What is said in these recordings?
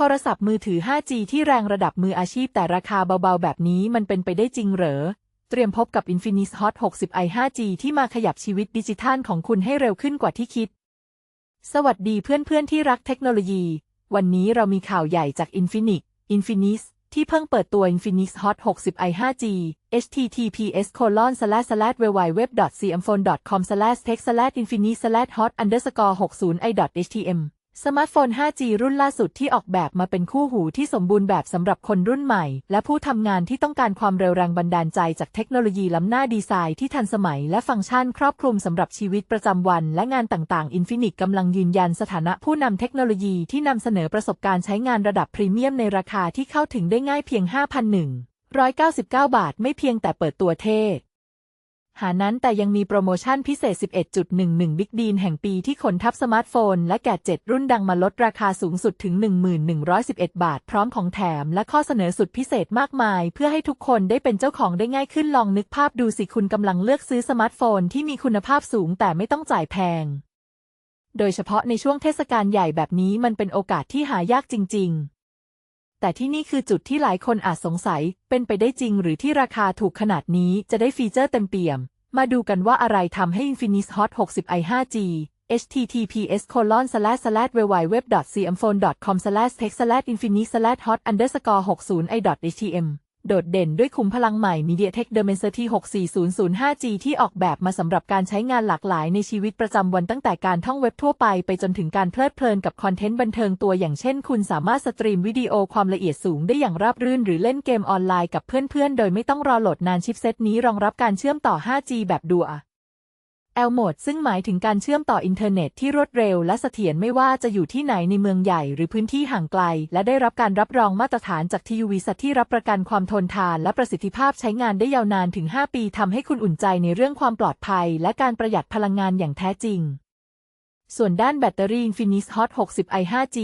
โทรศัพท์มือถือ 5G ที่แรงระดับมืออาชีพแต่ราคาเบาๆ แบบนี้มันเป็นไปได้จริงเหรอ เตรียมพบกับ Infinix Hot 60i 5G ที่มาขยับชีวิตดิจิทัลของคุณให้เร็วขึ้นกว่าที่คิด สวัสดีเพื่อนๆที่รักเทคโนโลยี วันนี้เรามีข่าวใหญ่จาก Infinix Infinix ที่เพิ่งเปิดตัว Infinix Hot 60i 5G https colon slash slash www.cmphone.com slash text slash infinix slash hot underscore 60i htm สมาร์ทโฟน 5G รุ่นล่าสุดที่ออกแบบมาเป็นคู่หูที่สมบูรณ์แบบสำหรับคนรุ่นใหม่ และผู้ทำงานที่ต้องการความเร็วแรงบันดาลใจจากเทคโนโลยีล้ำหน้าดีไซน์ที่ทันสมัยและฟังก์ชันครอบคลุมสำหรับชีวิตประจำวัน และงานต่างๆ Infinix กำลังยืนยันสถานะผู้นำเทคโนโลยีที่นำเสนอประสบการณ์ใช้งานระดับพรีเมียมในราคาที่เข้าถึงได้ง่ายเพียง 5,199 บาท ไม่เพียงแต่เปิดตัวเท่ หานั้นแต่ยังมีโปรโมชั่นพิเศษ 11.11บิ๊กดีนแห่งปีที่ขนทับสมาร์ทโฟน และแกดเจ็ตรุ่นดังมาลดราคาสูงสุดถึง 1111 บาท พร้อมของแถมและข้อเสนอสุดพิเศษมากมาย เพื่อให้ทุกคนได้เป็นเจ้าของได้ง่ายขึ้นลองนึกภาพดูสิคุณกำลังเลือกซื้อสมาร์ทโฟนที่มีคุณภาพสูงแต่ไม่ต้องจ่ายแพง โดยเฉพาะในช่วงเทศกาลใหญ่แบบนี้มันเป็นโอกาสที่หายากจริง ๆ แต่ที่นี่คือจุดที่หลายคนอาจสงสัย เป็นไปได้จริงหรือที่ราคาถูกขนาดนี้จะได้ฟีเจอร์เต็มเปี่ยม มาดูกันว่าอะไรทำให้ Infinix Hot 60i 5G https colon slash slash www.cmphone.com slash tech slash infinix slash hot underscore 60i htm โดดเด่นด้วยขุมพลังใหม่ MediaTek Dimensity 6400 5G ที่ออกแบบมาสำหรับการใช้งานหลากหลายในชีวิตประจำวันตั้งแต่การท่องเว็บทั่วไปไปจนถึงการเพลิดเพลินกับคอนเทนต์บันเทิงตัวอย่างเช่นคุณสามารถสตรีมวิดีโอความละเอียดสูงได้อย่างราบรื่น หรือเล่นเกมออนไลน์กับเพื่อนๆ โดยไม่ต้องรอโหลดนานชิปเซตนี้รองรับการเชื่อมต่อ 5G แบบดัว L Mode ซึ่งหมายถึงการเชื่อมต่ออินเทอร์เน็ตที่รวดเร็วและเสถียรไม่ว่าจะอยู่ที่ไหนในเมืองใหญ่หรือพื้นที่ห่างไกล และได้รับการรับรองมาตรฐานจาก TUV สัตที่รับประกันความทนทานและประสิทธิภาพใช้งานได้ยาวนานถึง 5 ปีทำให้คุณอุ่นใจในเรื่องความปลอดภัย และการประหยัดพลังงานอย่างแท้จริง ส่วนด้านแบตเตอรี่ Infinix Hot 60i 5G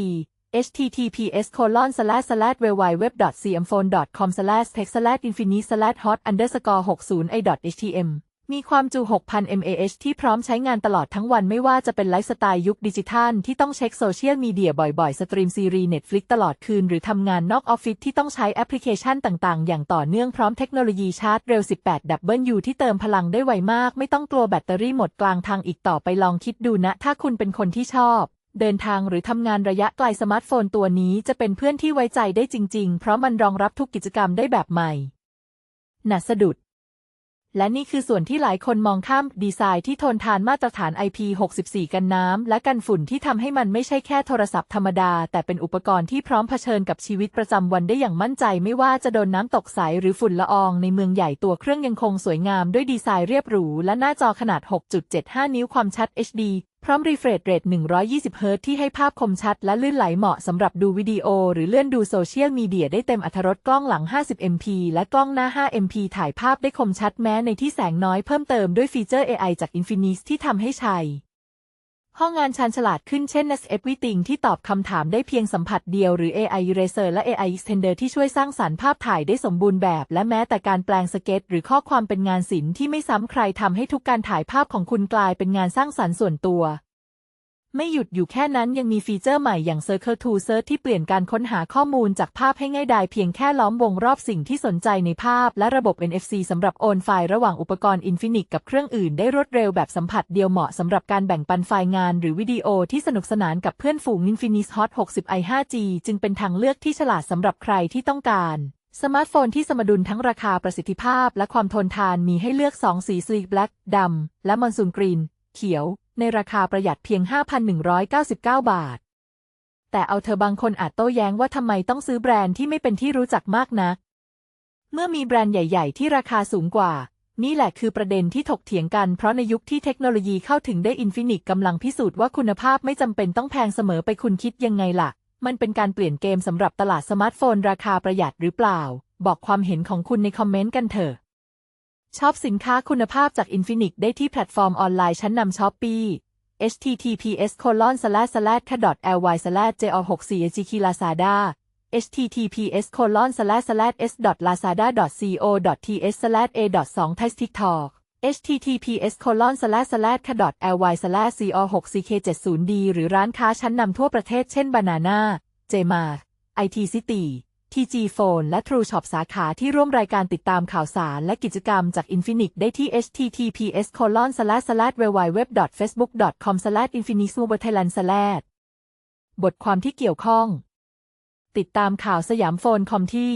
https colon slash slash www.cmphone.com slash text slash infinix slash hot underscore 60i htm มีความจุ 6,000 mAh ที่พร้อมใช้งานตลอดทั้งวันไม่ว่าจะเป็นไลฟ์สไตล์ยุคดิจิทัลที่ต้องเช็คโซเชียลมีเดียบ่อยๆ สตรีมซีรีส์ Netflix ตลอดคืน หรือทำงานนอกออฟฟิศที่ต้องใช้แอปพลิเคชันต่างๆ อย่างต่อเนื่องพร้อมเทคโนโลยีชาร์จเร็ว 18W ที่เติมพลังได้ไวมาก ไม่ต้องกลัวแบตเตอรี่หมดกลางทางอีกต่อไปลองคิดดูนะ ถ้าคุณเป็นคนที่ชอบเดินทางหรือทำงานระยะไกลสมาร์ทโฟนตัวนี้จะเป็นเพื่อนที่ไว้ใจได้จริง ๆ เพราะมันรองรับทุกกิจกรรมได้แบบใหม่หนัสะดุด และนี่คือส่วนที่หลายคนมองข้ามดีไซน์ที่ทนทานมาตรฐาน IP64 กันน้ำและกันฝุ่นที่ทำให้มันไม่ใช่แค่โทรศัพท์ธรรมดา แต่เป็นอุปกรณ์ที่พร้อมเผชิญกับชีวิตประจำวันได้อย่างมั่นใจไม่ว่าจะโดนน้ำตกใสหรือฝุ่นละอองในเมืองใหญ่ตัวเครื่องยังคงสวยงามด้วยดีไซน์เรียบหรู และหน้าจอขนาด 6.75 นิ้วความชัด HD พร้อมรีเฟรชเรท120 เฮิรตที่ให้ภาพคมชัดและลื่นไหลเหมาะสำหรับดูวิดีโอ หรือเลื่อนดูโซเชียลมีเดียได้เต็มอรรรสกล้องหลัง 50 MP และกล้องหน้า 5 MP ถ่ายภาพได้คมชัดแม้ในที่แสงน้อยเพิ่มเติมด้วยฟีเจอร์ AI จาก Infinix ที่ทำให้ชัย ห้องงานชาญฉลาดขึ้นเช่น Nas Everything ที่ตอบคำถามได้เพียงสัมผัสเดียวหรือ AI Eraser และ AI Extender ที่ช่วยสร้างสรรค์ภาพถ่ายได้สมบูรณ์แบบ และแม้แต่การแปลงสเก็ต หรือข้อความเป็นงานศิลป์ที่ไม่ซ้ำใครทำให้ทุกการถ่ายภาพของคุณกลายเป็นงานสร้างสรรค์ส่วนตัว ไม่หยุดอยู่แค่นั้นยังมีฟีเจอร์ใหม่อย่าง Circle to Search ที่เปลี่ยนการค้นหาข้อมูลจากภาพให้ง่ายดายเพียงแค่ล้อมวงรอบสิ่งที่สนใจในภาพ และระบบ NFC สำหรับโอนไฟล์ระหว่างอุปกรณ์ Infinix กับเครื่องอื่นได้รวดเร็วแบบสัมผัสเดียวเหมาะสำหรับการแบ่งปันไฟล์งานหรือวิดีโอที่สนุกสนานกับเพื่อนฝูง Infinix Hot 60i 5G จึงเป็นทางเลือกที่ฉลาดสำหรับใครที่ต้องการสมาร์ทโฟนที่สมดุลทั้งราคาประสิทธิภาพและความทนทานมีให้เลือก 2 สี Sleek Black ดำและมอนซูนกรีน เขียว ในราคาประหยัดเพียง 5,199 บาท แต่เอาเธอบางคนอาจโต้แย้งว่าทำไมต้องซื้อแบรนด์ที่ไม่เป็นที่รู้จักมากนัก เมื่อมีแบรนด์ใหญ่ ๆ ที่ราคาสูงกว่า นี่แหละคือประเด็นที่ถกเถียงกัน เพราะในยุคที่เทคโนโลยีเข้าถึงได้อินฟินิกกำลังพิสูจน์ว่าคุณภาพไม่จำเป็นต้องแพงเสมอไปคุณคิดยังไงล่ะ มันเป็นการเปลี่ยนเกมสำหรับตลาดสมาร์ทโฟน ราคาประหยัดหรือเปล่า บอกความเห็นของคุณในคอมเมนต์กันเถอะ ชอบสินค้าคุณภาพจาก Infinix ได้ที่แพลตฟอร์มออนไลน์ชั้นนำช้อปปี้ https colon slash slash ly slash j 6 4 g k lazada https colon slash slash s lazada co th slash a 2 t h i k t o k https colon slash slash ly slash co 6 ck 7 0 d หรือร้านค้าชั้นนำทั่วประเทศเช่น Banana, Jmart, IT City TG Phone และ True Shop สาขาที่ร่วมรายการติดตามข่าวสารและกิจกรรมจาก Infinix ได้ที่ https www.facebook.com infinixmobilethailand บทความที่เกี่ยวข้อง ติดตามข่าวสยามโฟนคอมที่